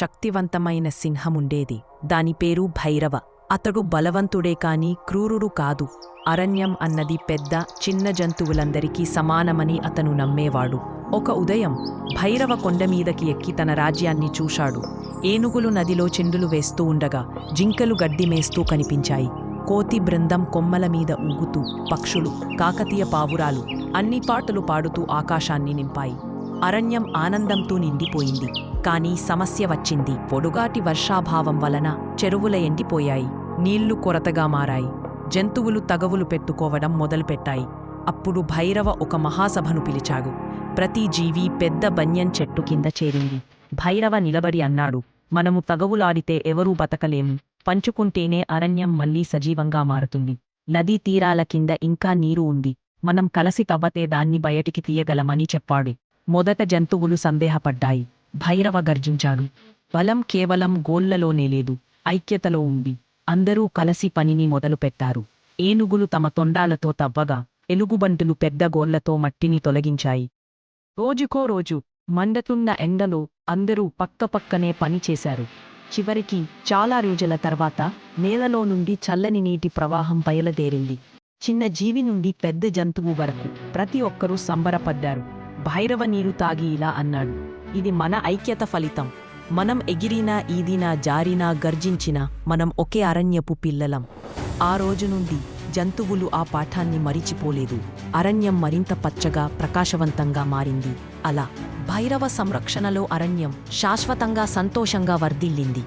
శక్తివంతమైన సింహముండేది. దాని పేరు భైరవ. అతడు బలవంతుడే కాని క్రూరుడు కాదు. అరణ్యం అన్నది పెద్ద చిన్న జంతువులందరికీ సమానమని అతను నమ్మేవాడు. ఒక ఉదయం భైరవ కొండమీదకి ఎక్కి తన రాజ్యాన్ని చూశాడు. ఏనుగులు నదిలో చెండులు వేస్తూ ఉండగా జింకలు గడ్డి మేస్తూ కనిపించాయి. కోతి బృందం కొమ్మల మీద ఊగుతూ పక్షులు కాకతీయ పావురాలు అన్ని పాటలు పాడుతూ ఆకాశాన్ని నింపాయి. అరణ్యం ఆనందంతో నిండిపోయింది. కానీ సమస్య వచ్చింది. పొడుగాటి వర్షాభావం వలన చెరువుల ఎండిపోయాయి. నీళ్ళు కొరతగా మారాయి. జంతువులు తగవులు పెట్టుకోవడం మొదలుపెట్టాయి. అప్పుడు భైరవ ఒక మహాసభను పిలిచాడు. ప్రతి జీవి పెద్ద బన్యం చెట్టు కింద చేరింది. భైరవ నిలబడి అన్నాడు. మనము తగవులాడితే ఎవరూ బతకలేము. పంచుకుంటేనే అరణ్యం మళ్ళీ సజీవంగా మారుతుంది. నదీ తీరాల కింద ఇంకా నీరు ఉంది. మనం కలసి తవ్వతే దాన్ని బయటికి తీయగలమని చెప్పాడు. మొదట జంతువులు సందేహపడ్డాయి. భైరవ గర్జించాడు. బలం కేవలం గోళ్ళలోనే లేదు ఐక్యతలో ఉంది. అందరూ కలసి పనిని మొదలుపెట్టారు. ఏనుగులు తమ తొండాలతో తవ్వగా ఎలుగుబంటులు పెద్ద గోళ్ళతో మట్టిని తొలగించాయి. రోజుకో రోజు మండతున్న ఎండలో అందరూ పక్కపక్కనే పని చేశారు. చివరికి చాలా రోజుల తర్వాత నేలలో నుండి చల్లని నీటి ప్రవాహం బయలుదేరింది. చిన్న జీవి నుండి పెద్ద జంతువు వరకు ప్రతి ఒక్కరూ సంబరపడ్డారు. భైరవ నీరు తాగి ఇలా అన్నాడు. ఇది మన ఐక్యత ఫలితం. మనం ఎగిరినా ఈదినా జారినా గర్జించినా మనం ఒకే అరణ్యపు పిల్లలం. ఆ రోజు నుండి జంతువులు ఆ పాఠాన్ని మరిచిపోలేదు. అరణ్యం మరింత పచ్చగా ప్రకాశవంతంగా మారింది. అలా భైరవ సంరక్షణలో అరణ్యం శాశ్వతంగా సంతోషంగా వర్ధిల్లింది.